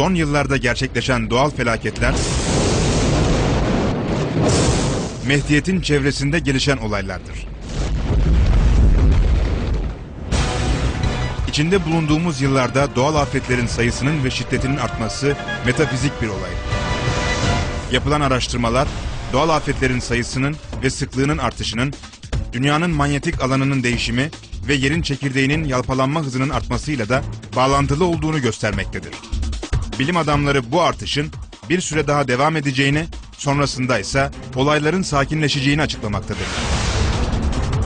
son yıllarda gerçekleşen doğal felaketler, Mehdiyet'in çevresinde gelişen olaylardır. İçinde bulunduğumuz yıllarda doğal afetlerin sayısının ve şiddetinin artması metafizik bir olay. Yapılan araştırmalar, doğal afetlerin sayısının ve sıklığının artışının, dünyanın manyetik alanının değişimi ve yerin çekirdeğinin yalpalanma hızının artmasıyla da bağlantılı olduğunu göstermektedir. Bilim adamları bu artışın bir süre daha devam edeceğini, sonrasında ise olayların sakinleşeceğini açıklamaktadır.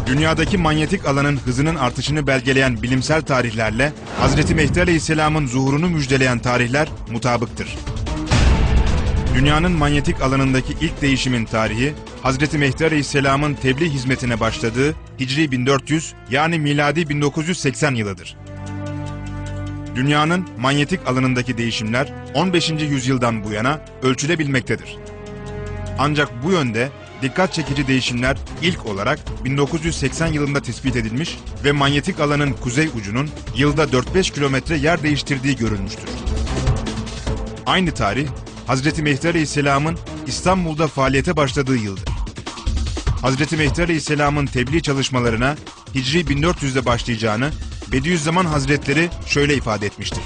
Dünyadaki manyetik alanın hızının artışını belgeleyen bilimsel tarihlerle Hz. Mehdi Aleyhisselam'ın zuhurunu müjdeleyen tarihler mutabıktır. Dünyanın manyetik alanındaki ilk değişimin tarihi, Hz. Mehdi Aleyhisselam'ın tebliğ hizmetine başladığı Hicri 1400 yani miladi 1980 yılıdır. Dünyanın manyetik alanındaki değişimler 15. yüzyıldan bu yana ölçülebilmektedir. Ancak bu yönde dikkat çekici değişimler ilk olarak 1980 yılında tespit edilmiş ve manyetik alanın kuzey ucunun yılda 4-5 kilometre yer değiştirdiği görülmüştür. Aynı tarih, Hazreti Mehdi Aleyhisselam'ın İstanbul'da faaliyete başladığı yıldır. Hazreti Mehdi Aleyhisselam'ın tebliğ çalışmalarına Hicri 1400'de başlayacağını Bediüzzaman Hazretleri şöyle ifade etmiştir.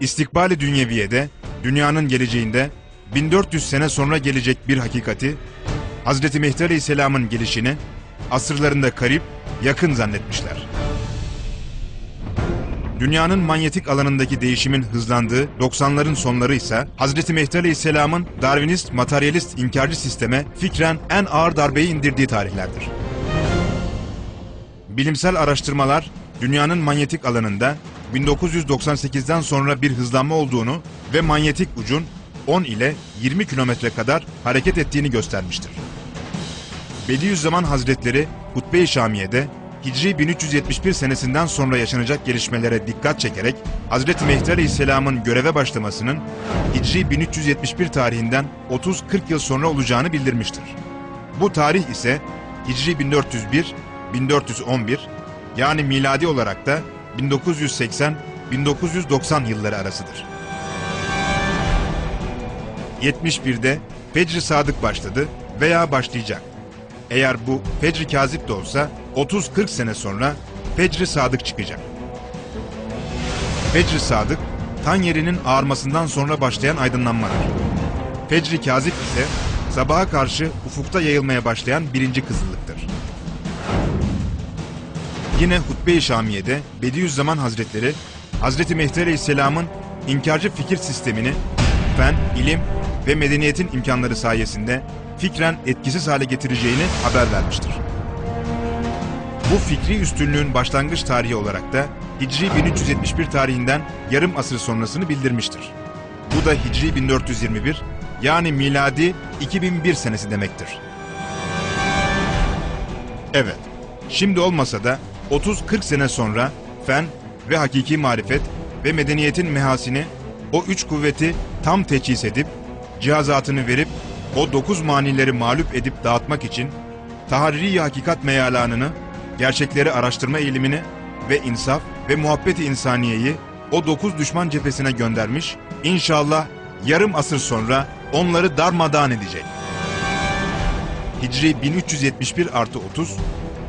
İstikbali dünyeviye'de, dünyanın geleceğinde 1400 sene sonra gelecek bir hakikati, Hazreti Mehdi Aleyhisselam'ın gelişini asırlarında karip, yakın zannetmişler. Dünyanın manyetik alanındaki değişimin hızlandığı 90'ların sonları ise Hazreti Mehdi Aleyhisselam'ın Darwinist, materyalist inkarcı sisteme fikren en ağır darbeyi indirdiği tarihlerdir. Bilimsel araştırmalar dünyanın manyetik alanında 1998'den sonra bir hızlanma olduğunu ve manyetik ucun 10 ile 20 kilometre kadar hareket ettiğini göstermiştir. Bediüzzaman Hazretleri Hutbe-i Şamiye'de Hicri 1371 senesinden sonra yaşanacak gelişmelere dikkat çekerek Hazreti Mehdi Aleyhisselam'ın göreve başlamasının Hicri 1371 tarihinden 30-40 yıl sonra olacağını bildirmiştir. Bu tarih ise Hicri 1401, 1411 yani miladi olarak da 1980-1990 yılları arasıdır. 71'de Fecr-i Sadık başladı veya başlayacak. Eğer bu Fecr-i Kazip de olsa 30-40 sene sonra Fecr-i Sadık çıkacak. Fecr-i Sadık, tan yerinin ağarmasından sonra başlayan aydınlanmadır. Fecr-i Kazip ise sabaha karşı ufukta yayılmaya başlayan birinci kızıllıktır. Yine Hutbe-i Şamiye'de Bediüzzaman Hazretleri, Hazreti Mehdi Aleyhisselam'ın inkarcı fikir sistemini fen, ilim ve medeniyetin imkanları sayesinde fikren etkisiz hale getireceğini haber vermiştir. Bu fikri üstünlüğün başlangıç tarihi olarak da Hicri 1371 tarihinden yarım asır sonrasını bildirmiştir. Bu da Hicri 1421 yani miladi 2001 senesi demektir. Evet, şimdi olmasa da 30-40 sene sonra fen ve hakiki marifet ve medeniyetin mehasini o üç kuvveti tam teçhis edip cihazatını verip o dokuz manileri mağlup edip dağıtmak için taharri hakikat meyalanını, gerçekleri araştırma eğilimini ve insaf ve muhabbeti insaniyeyi o dokuz düşman cephesine göndermiş, inşallah yarım asır sonra onları darmadağın edecek. Hicri 1371 artı 30,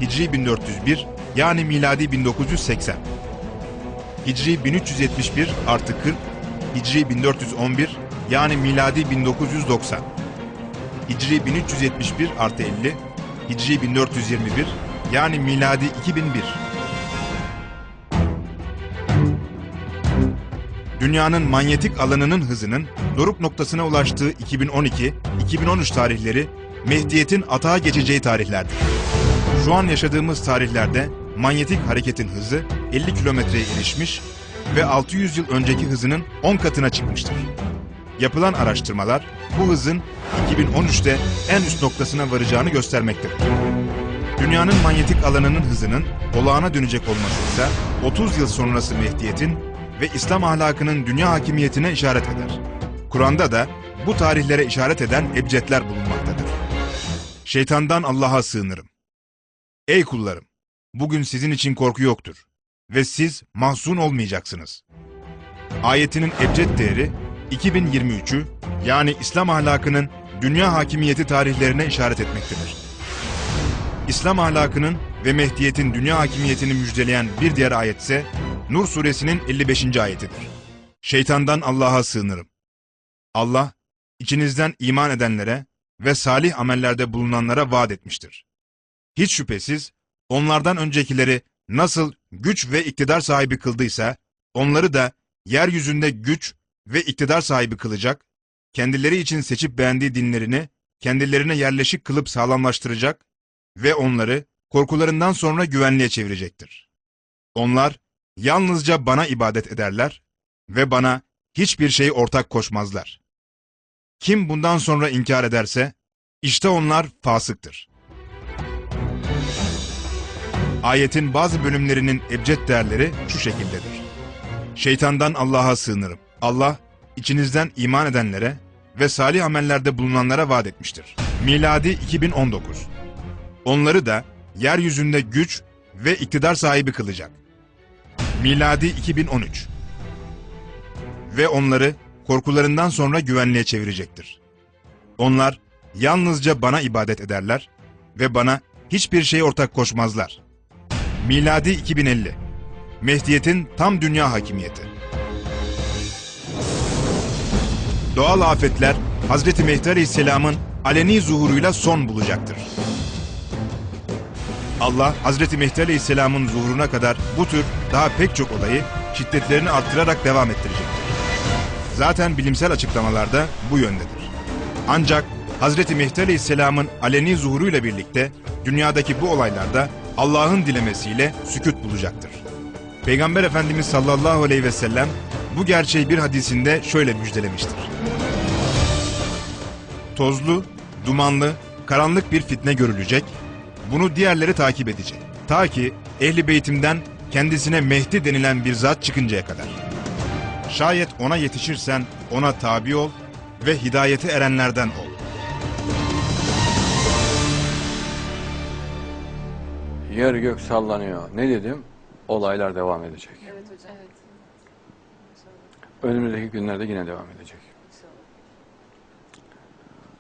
Hicri 1401 yani miladi 1980. Hicri 1371 artı 40, Hicri 1411 yani miladi 1990. Hicri 1371 artı 50, Hicri 1421 yani miladi 2001. Dünyanın manyetik alanının hızının doruk noktasına ulaştığı 2012-2013 tarihleri Mehdiyet'in atağa geçeceği tarihlerdir. Şu an yaşadığımız tarihlerde manyetik hareketin hızı 50 kilometreye erişmiş ve 600 yıl önceki hızının 10 katına çıkmıştır. Yapılan araştırmalar bu hızın 2013'te en üst noktasına varacağını göstermektedir. Dünyanın manyetik alanının hızının olağana dönecek olması ise 30 yıl sonrası Mehdiyet'in ve İslam ahlakının dünya hakimiyetine işaret eder. Kur'an'da da bu tarihlere işaret eden ebcedler bulunmaktadır. Şeytandan Allah'a sığınırım. Ey kullarım! Bugün sizin için korku yoktur ve siz mahzun olmayacaksınız. Ayetinin ebced değeri 2023'ü yani İslam ahlakının dünya hakimiyeti tarihlerine işaret etmektedir. İslam ahlakının ve Mehdiyet'in dünya hakimiyetini müjdeleyen bir diğer ayetse Nur suresinin 55. ayetidir. Şeytandan Allah'a sığınırım. Allah, içinizden iman edenlere ve salih amellerde bulunanlara vaat etmiştir. Hiç şüphesiz onlardan öncekileri nasıl güç ve iktidar sahibi kıldıysa, onları da yeryüzünde güç ve iktidar sahibi kılacak, kendileri için seçip beğendiği dinlerini kendilerine yerleşik kılıp sağlamlaştıracak ve onları korkularından sonra güvenliğe çevirecektir. Onlar yalnızca bana ibadet ederler ve bana hiçbir şey ortak koşmazlar. Kim bundan sonra inkar ederse, işte onlar fasıktır. Ayetin bazı bölümlerinin ebced değerleri şu şekildedir. Şeytandan Allah'a sığınırım. Allah, içinizden iman edenlere ve salih amellerde bulunanlara vaat etmiştir. Miladi 2019. Onları da yeryüzünde güç ve iktidar sahibi kılacak. Miladi 2013. Ve onları korkularından sonra güvenliğe çevirecektir. Onlar yalnızca bana ibadet ederler ve bana hiçbir şey ortak koşmazlar. Miladi 2050. Mehdiyet'in tam dünya hakimiyeti. Doğal afetler Hazreti Mehdi Aleyhisselam'ın aleni zuhuruyla son bulacaktır. Allah Hazreti Mehdi Aleyhisselam'ın zuhuruna kadar bu tür daha pek çok olayı şiddetlerini arttırarak devam ettirecektir. Zaten bilimsel açıklamalarda bu yöndedir. Ancak Hazreti Mehdi Aleyhisselam'ın aleni zuhuruyla birlikte dünyadaki bu olaylarda Allah'ın dilemesiyle sükut bulacaktır. Peygamber Efendimiz sallallahu aleyhi ve sellem bu gerçeği bir hadisinde şöyle müjdelemiştir. Tozlu, dumanlı, karanlık bir fitne görülecek, bunu diğerleri takip edecek. Ta ki ehli beytimden kendisine Mehdi denilen bir zat çıkıncaya kadar. Şayet ona yetişirsen ona tabi ol ve hidayete erenlerden ol. Yer gök sallanıyor. Ne dedim? Olaylar devam edecek. Evet hocam. Evet. Önümüzdeki günlerde yine devam edecek.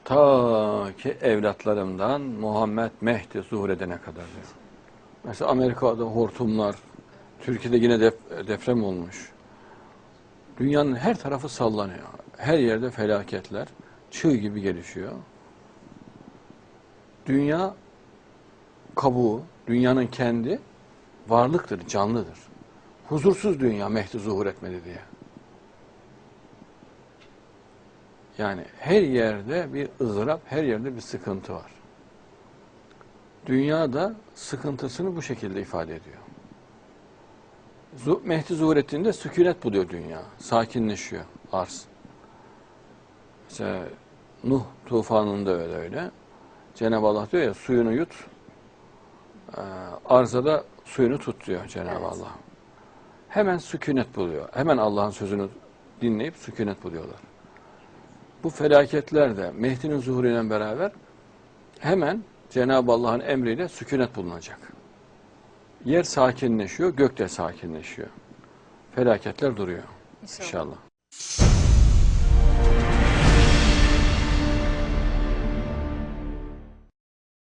Ta ki evlatlarımdan Muhammed Mehdi zuhur edene kadar diyor. Mesela Amerika'da hortumlar, Türkiye'de yine def- deprem olmuş. Dünyanın her tarafı sallanıyor. Her yerde felaketler çığ gibi gelişiyor. Dünya kabuğu, dünyanın kendi varlıktır, canlıdır. Huzursuz dünya Mehdi zuhur etmedi diye. Yani her yerde bir ızdırap, her yerde bir sıkıntı var. Dünya da sıkıntısını bu şekilde ifade ediyor. Mehdi zuhur ettiğinde sükunet buluyor dünya. Sakinleşiyor arz. Mesela Nuh tufanında öyle öyle. Cenab-ı Allah diyor ya suyunu yut, arzada suyunu tut diyor Cenab-ı Evet. Allah. Hemen sükunet buluyor. Hemen Allah'ın sözünü dinleyip sükunet buluyorlar. Bu felaketler de Mehdi'nin zuhuruyla beraber hemen Cenab-ı Allah'ın emriyle sükunet bulunacak. Yer sakinleşiyor, gök de sakinleşiyor. Felaketler duruyor İnşallah. inşallah.